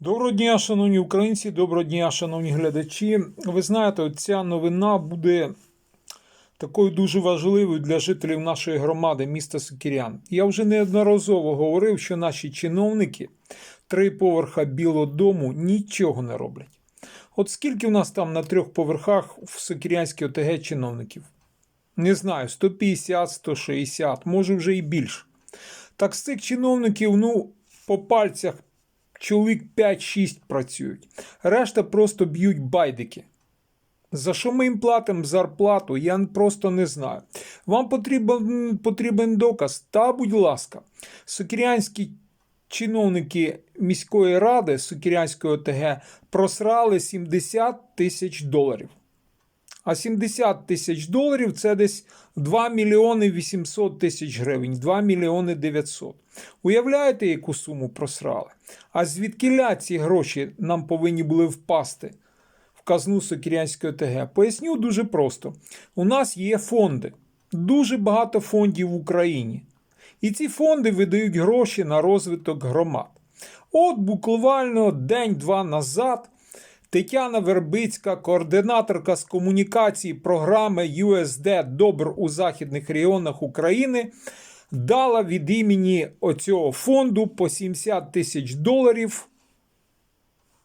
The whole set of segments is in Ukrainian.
Доброго дня, шановні українці, доброго дня, шановні глядачі. Ви знаєте, ця новина буде такою дуже важливою для жителів нашої громади, міста Сокірян. Я вже неодноразово говорив, що наші чиновники три поверха Білого дому нічого не роблять. От скільки в нас там на трьох поверхах в Сокірянській ОТГ чиновників? Не знаю, 150, 160, може вже і більше. Так з цих чиновників, ну, по пальцях чоловік 5-6 працюють. Решта просто б'ють байдики. За що ми їм платимо зарплату, я просто не знаю. Вам потрібен, потрібен доказ? Та, будь ласка, сокірянські чиновники міської ради Сокірянської ОТГ просрали 70 тисяч доларів. А 70 тисяч доларів це десь 2 мільйони 800 тисяч гривень, 2 мільйони 900. Уявляєте, яку суму просрали? А звідкиля ці гроші нам повинні були впасти в казну Сокірянської ОТГ? Поясню дуже просто: у нас є фонди, дуже багато фондів в Україні. І ці фонди видають гроші на розвиток громад. От буквально день-два назад. Тетяна Вербицька, координаторка з комунікації програми USD Добр у західних регіонах України, дала від імені оцього фонду по 70 тисяч доларів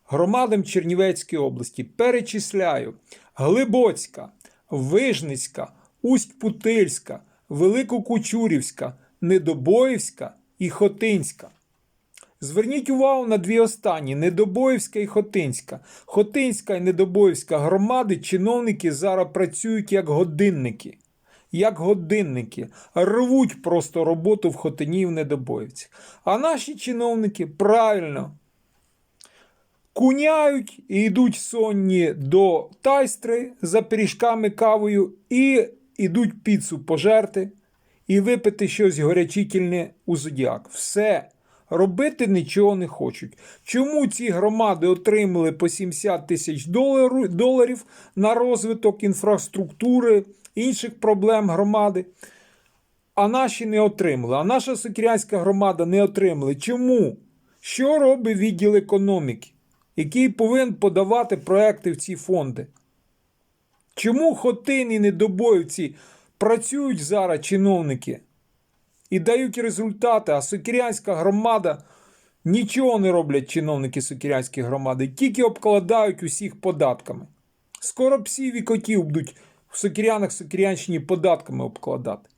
громадам Чернівецької області. Перечисляю: Глибоцька, Вижницька, Усть-Путильська, Великокучурівська, Недобоївська і Хотинська. Зверніть увагу на дві останні: Недобоївська і Хотинська. Хотинська і Недобоївська громади чиновники зараз працюють як годинники. Як годинники, рвуть просто роботу в Хотині і в Недобоївці. А наші чиновники правильно куняють і йдуть сонні до тайстри за пиріжками кавою і йдуть піцу пожерти і випити щось горячительне у зодіак. Все. Робити нічого не хочуть. Чому ці громади отримали по 70 тисяч доларів на розвиток інфраструктури, інших проблем громади, а наші не отримали? А наша Сокірянська громада не отримала. Чому? Що робить відділ економіки, який повинен подавати проекти в ці фонди? Чому Хотин і Недобоївці працюють зараз чиновники? І дають результати, а Сокірянська громада нічого не роблять чиновники Сокірянської громади, тільки обкладають усіх податками. Скоро псів і котів будуть в Сокірянах Сокірянщині податками обкладати.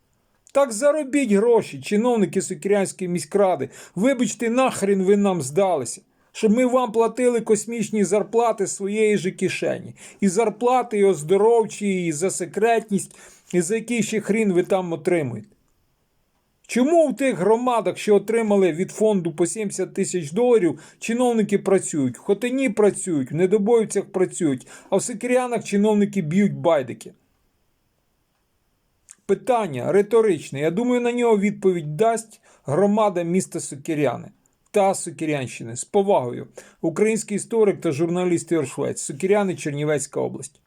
Так заробіть гроші, чиновники Сокірянської міськради. Вибачте, нахрен ви нам здалися, щоб ми вам платили космічні зарплати своєї ж кишені. І зарплати, і оздоровчі, і за секретність, і за який ще хрін ви там отримуєте. Чому в тих громадах, що отримали від фонду по 70 тисяч доларів, чиновники працюють? В Хотині працюють, в Недобоївцях працюють, а в Сикірянах чиновники б'ють байдики? Питання риторичне. Я думаю, на нього відповідь дасть громада міста Сокіряни та Сокірянщини. З повагою. Український історик та журналіст Ігор Швець. Чернівецька область.